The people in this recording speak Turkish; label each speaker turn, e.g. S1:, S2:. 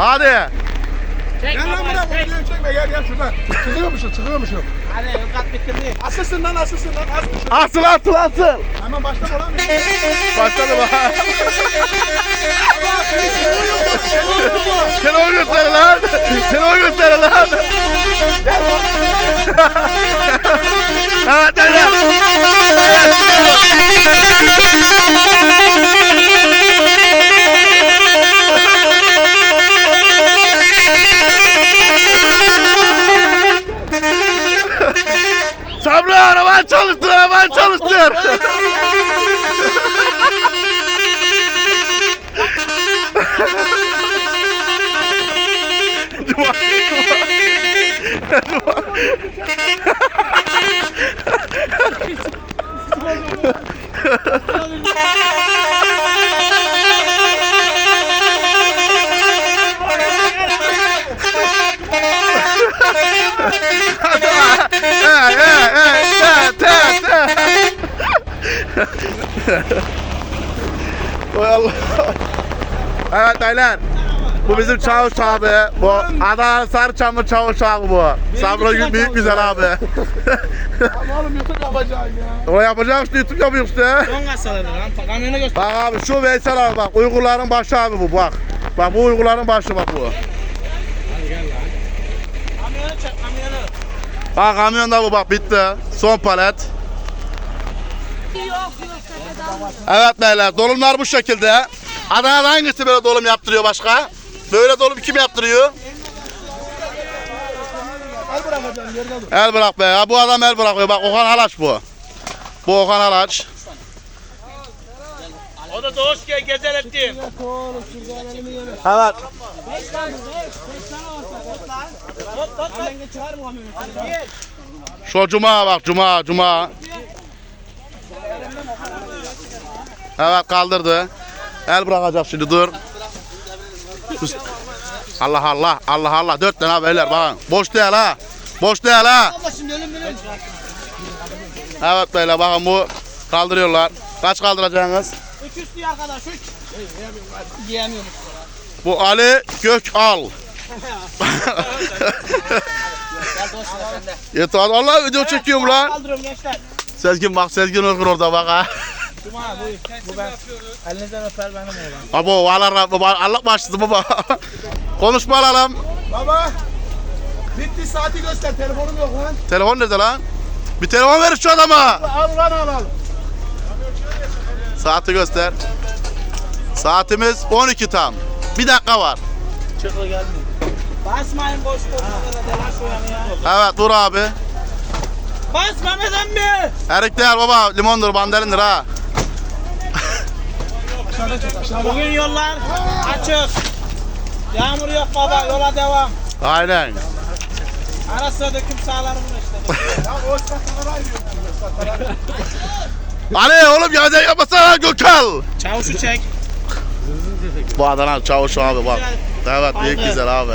S1: Hadi.
S2: Çek
S3: Gel lan buraya bunu çekme gel gel şuradan. Çıkıyormuşum çıkıyormuşum.
S2: Hadi ılgat bitirdi.
S3: Asılsın lan asılsın lan asılsın.
S1: Asıl asıl asıl.
S3: Hemen başlama lan.
S1: Başladı bak. Sen o göster lan. Sen o göster lan. Evet evet. Araban çalıştır araban çalıştır. Cuma. Hey, Oy Allah. Evet beyler. Bu bizim çavuş abi. Bu Adana Sarıçamlı çavuş abi bu. Sabra büyük güzel abi.
S3: Ama oğlum YouTube yapacağım ya.
S1: o yapacak işte YouTube yapıyor işte.
S2: Son kasaları lan. Kamyonu göster.
S1: Bak abi şu Veysel abi bak. Uygurların başı abi bu bak. Bak bu Uygurların başı bak bu.
S2: Kamyonu çek kamyonu.
S1: Bak kamyon da bu bak bitti. Son palet. Evet beyler dolumlar bu şekilde. Adana'da hangisi böyle dolum yaptırıyor başka? Böyle dolum kim yaptırıyor?
S3: El
S1: bırak be ya bu adam el bırakıyor bak Okan Halaç bu. Bu Okan Halaç.
S2: O da Doğuş gel gezer ettim.
S1: Evet. Şu cuma bak cuma cuma. Evet kaldırdı. El bırakacak şimdi dur. Allah Allah Allah Allah dört tane beyler bakın. Boş değil ha. Boş değil ha. Evet beyler bakın bu kaldırıyorlar. Kaç kaldıracaksınız?
S2: Üç üstü arkadaş üç. Giyemiyorum.
S1: Bu Ali Gökal. Yeter Allah video çekiyorum lan.
S2: Kaldırıyorum gençler.
S1: Sezgin bak Sezgin okur orada bak ha.
S2: Cuma bu. Bu ben. Elinizden öper benim oğlan.
S1: Abo Allah baba Allah başladı baba. Konuşma alalım.
S3: Baba. Bitti saati göster telefonum yok lan.
S1: Telefon nerede lan? Bir telefon ver şu adama.
S3: Al lan al al.
S1: Saati göster. Saatimiz 12 tam. Bir dakika var.
S2: Çıkı gelmiyor. Basmayın boş telaş uyanıyor.
S1: Evet dur abi.
S2: Bas Mehmet emmi.
S1: Erik değil baba. Limondur, bandalindir ha.
S2: Bugün yollar açık. Yağmur yok baba yola devam.
S1: Aynen.
S2: Ara sıra döküm sağlarım işte.
S3: Ya o sakallara ayırıyorum.
S1: Ali oğlum gelecek yapmasana Gökal.
S2: Çavuşu çek.
S1: Bu Adana çavuş abi bak. Evet büyük
S2: Aldı.
S1: güzel abi.